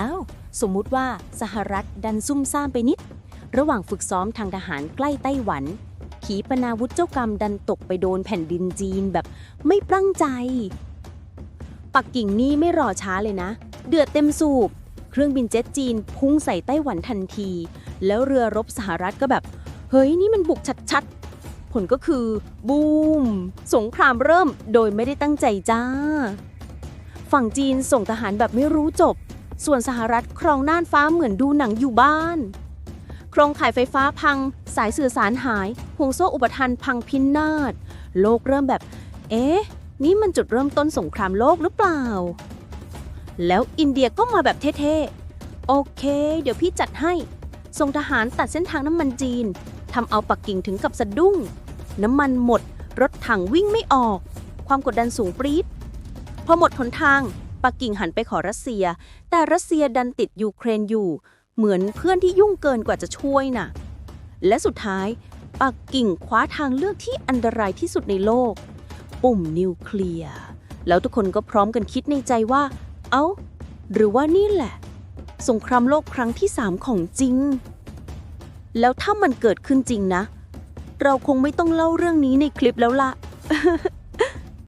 อ้าว สมมุติว่าสหรัฐดันซุ่มซ่ามไปนิด ระหว่างฝึกซ้อมทางทหารใกล้ไต้หวัน ขีปนาวุธเจ้ากรรมดันตกไปโดนแผ่นดินจีนแบบไม่ปลั้งใจ ปักกิ่งนี่ไม่รอช้าเลยนะ เดือดเต็มสูบ เครื่องบินเจ็ตจีนพุ่งใส่ไต้หวันทันที แล้วเรือรบสหรัฐก็แบบ เฮ้ยนี่มันบุกชัดๆ ผลก็คือบูม สงครามเริ่มโดยไม่ได้ตั้งใจจ้า ฝั่งจีนส่งทหารแบบไม่รู้จบ ส่วนสหรัฐครองน่านฟ้าเหมือนดูหนังอยู่บ้าน โครงข่ายไฟฟ้าพัง สายสื่อสารหาย ห่วงโซ่อุปทานพังพินาศ โลกเริ่มแบบ เอ๊ะ นี่มันจุดเริ่มต้นสงครามโลกหรือเปล่า แล้วอินเดียก็มาแบบเท่ๆ โอเค เดี๋ยวพี่จัดให้ ส่งทหารตัดเส้นทางน้ำมันจีนทำเอาปักกิ่งถึงกับสะดุ้ง น้ำมันหมด รถถังวิ่งไม่ออก ความกดดันสูงปรี๊ดพอหมดหนทาง ปักกิ่งหันไปขอรัสเซีย แต่รัสเซียดันติดยูเครนอยู่ เหมือนเพื่อนที่ยุ่งเกินกว่าจะช่วยน่ะ และสุดท้าย ปักกิ่งคว้าทางเลือกที่อันตรายที่สุดในโลก ปุ่มนิวเคลียร์แล้วทุกคนก็พร้อมกันคิดในใจว่า เอ้า หรือว่านี่แหละ สงครามโลกครั้งที่สามของจริง แล้วถ้ามันเกิดขึ้นจริงนะ เราคงไม่ต้องเล่าเรื่องนี้ในคลิปแล้วล่ะ